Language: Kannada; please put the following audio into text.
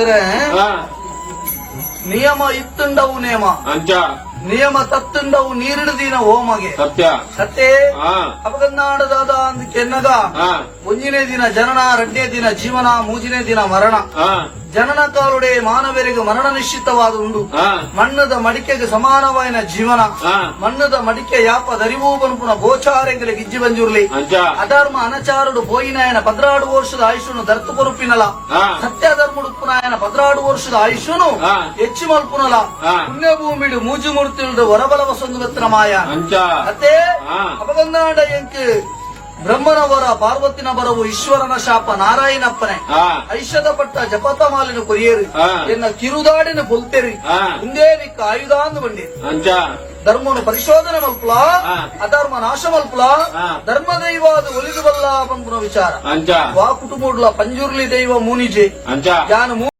ಅಂಕರೆ ನಿಯಮ ಇತ್ತುಂಡವು ನೇಮ. ಅಂಚ. ನಿಯಮ ತತ್ತುಂಡವು ನೀರಿಡದಿನ ಓಮಗೆ ಸತ್ಯ. ಸತ್ಯ. ಅಪಗನ್ನಾಡದಾದ ಅಂದ್ ಕೆನ್ನಗ. ಹಾ. ದಿನ ಜನನ ಎರಡನೇ ದಿನ ಜೀವನ ಮೂಜನೇ ದಿನ ಮರಣ. ಜನನ ಕಾಲುಡೆ ಮಾನವರಿಗೆ ಮರಣ ನಿಶ್ಚಿತವಾದ ಉಂಡು ಮಣ್ಣದ ಮಡಿಕೆಗೆ ಸಮಾನವಾಯಿನ ಜೀವನ ಮಣ್ಣದ ಮಡಿಕೆ ಯಾಪ ದರಿವು ಬನ್ಪುನ ಗೋಚಾರೆಂಗಲೆ ಗಿಜ್ಜಿ ಬಂಜುರ್ಲಿ ಅಧರ್ಮ ಅನಚಾರುಡು ಪೋಯಿನಾಯನ ಪದ್ರಾಡು ವರ್ಷದ ಆಯುಷನು ದರ್ತು ಕೊರುಪಿನಲ ಹಾ ಸತ್ಯ ಧರ್ಮಡುಪ್ಪುನಾಯನ ಪದ್ರಾಡು ವರ್ಷದ ಆಯುಷನು ಹಾ. ಹೆಚ್ಚು ಮಲ್ಪುನಲ ಪುಣ್ಯಭೂಮಿಡು ಮೂಜಿ ಹೊರಬಲ ವಸಂದು ಬೆತ್ತನ ಮಾಯ. ಅತ್ತೆ. ಅಪಗಂದಾಂಡ ಎಂಕ್ ಬ್ರಹ್ಮನ ವರ ಪಾರ್ವತಿನ ಬರವು ಈಶ್ವರನ ಶಾಪ ನಾರಾಯಣಪ್ಪನೆ ಹಾ ಐಷದ ಪಟ್ಟ ಜಪತ ಮಾಲಿನ ಕೊರಿಯರು ಹಾ. ಎನ್ನ ಕಿರುದಾಡಿನ ಕೊಲ್ತೆರಿ ಹಾ. ಮುಂದೇ ನಿಕ್ಕ ಆಯುಧ ಅಂದು ಬಂಡಿ ಅಂಚ ಧರ್ಮನು ಪರಿಶೋಧನೆ ಮಲ್ಪುಲ ಹಾ. ಅಧರ್ಮ ನಾಶ ಮಲ್ಪುಲ ಹಾ. ಧರ್ಮ ದೈವಾದ ಒಲಿದು ಬಲ್ಲ ಪಂಪುನ ವಿಚಾರ ಅಂಚ ವಾ ಕುಟುಂಬುಡ್ಲ ಪಂಜುರ್ಲಿ ದೈವ ಮೂನಿಜೆ ಅಂಚ ಯಾನು